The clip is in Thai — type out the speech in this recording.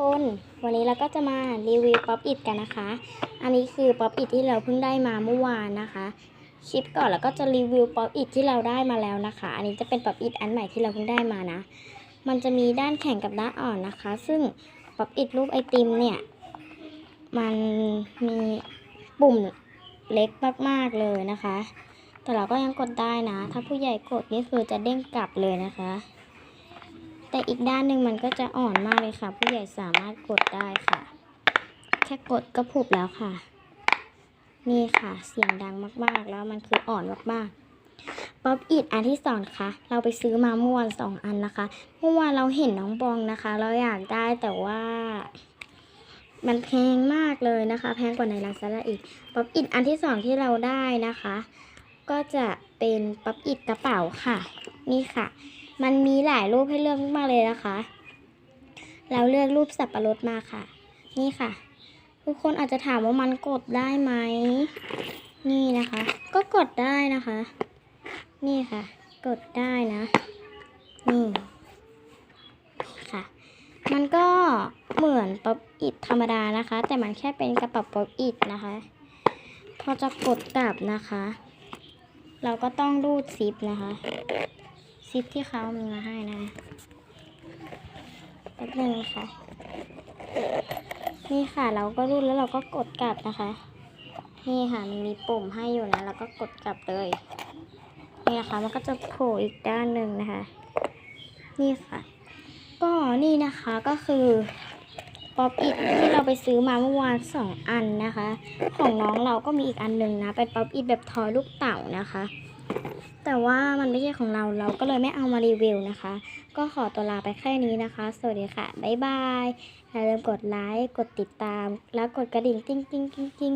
คนวันนี้เราก็จะมารีวิวป๊อปอิดกันนะคะ อันนี้คือป๊อปอิดที่เราเพิ่งได้มาเมื่อวานนะคะคลิปก่อนแล้วก็จะรีวิวป๊อปอิดที่เราได้มาแล้วนะคะ อันนี้จะเป็นป๊อปอิดอันใหม่ที่เราเพิ่งได้มานะ มันจะมีด้านแข็งกับด้านอ่อนนะคะ ซึ่งป๊อปอิดรูปไอติมเนี่ย มันมีปุ่มเล็กมากๆเลยนะคะ แต่เราก็ยังกดได้นะ ถ้าผู้ใหญ่กดนี่คือจะเด้งกลับเลยนะคะ แต่อีกด้านหนึ่งมันก็จะอ่อนมากเลยค่ะ ผู้ใหญ่สามารถกดได้ค่ะ แค่กดก็ผุบแล้วค่ะ นี่ค่ะเสียงดังมากๆ แล้วมันคืออ่อนมากๆป๊อปอิดอันที่สองค่ะเราไปซื้อมาเมื่อวานสองอันนะคะเมื่อวานเราเห็นน้องบองนะคะ เราอยากได้แต่ว่ามันแพงมากเลยนะคะ แพงกว่าในลาซาด้าอีกป๊อปอิดอันที่สองที่เราได้นะคะ ก็จะเป็นป๊อปอิดกระเป๋าค่ะ นี่ค่ะ มันมีหลายรูปให้เลือกมากเลยนะคะ เราเลือกรูปสับปะรดมาค่ะ นี่ค่ะ ทุกคนอาจจะถามว่ามันกดได้ไหม นี่นะคะ ก็กดได้นะคะ นี่ค่ะ กดได้นะ นี่ค่ะ มันก็เหมือนป๊อปอิดธรรมดานะคะ แต่มันแค่เป็นกระเป๋าป๊อปอิดนะคะ พอจะกดกลับนะคะ เราก็ต้องรูดซิปนะคะ ซิปที่เขามีมาให้นะแป๊บนึงค่ะ นี่ค่ะเราก็รูดแล้วเราก็กดกลับนะคะ นี่ค่ะมันมีปุ่มให้อยู่นะเราก็กดกลับเลย นี่นะคะมันก็จะโผล่อีกด้านหนึ่งนะคะ นี่ค่ะ ก็นี่นะคะก็คือป๊อปอิดที่เราไปซื้อมาเมื่อวานสองอันนะคะ ของน้องเราก็มีอีกอันหนึ่งนะเป็นป๊อปอิดแบบทอยลูกเต่านะคะ แต่ว่ามันไม่ใช่ของเราเราก็เลยไม่เอามารีวิวนะคะ ก็ขอตัวลาไปแค่นี้นะคะ สวัสดีค่ะ บ๊ายบายอย่าลืมกดไลค์ กดติดตาม แล้วกดกระดิ่งติ้งติ้งติ้งติ้ง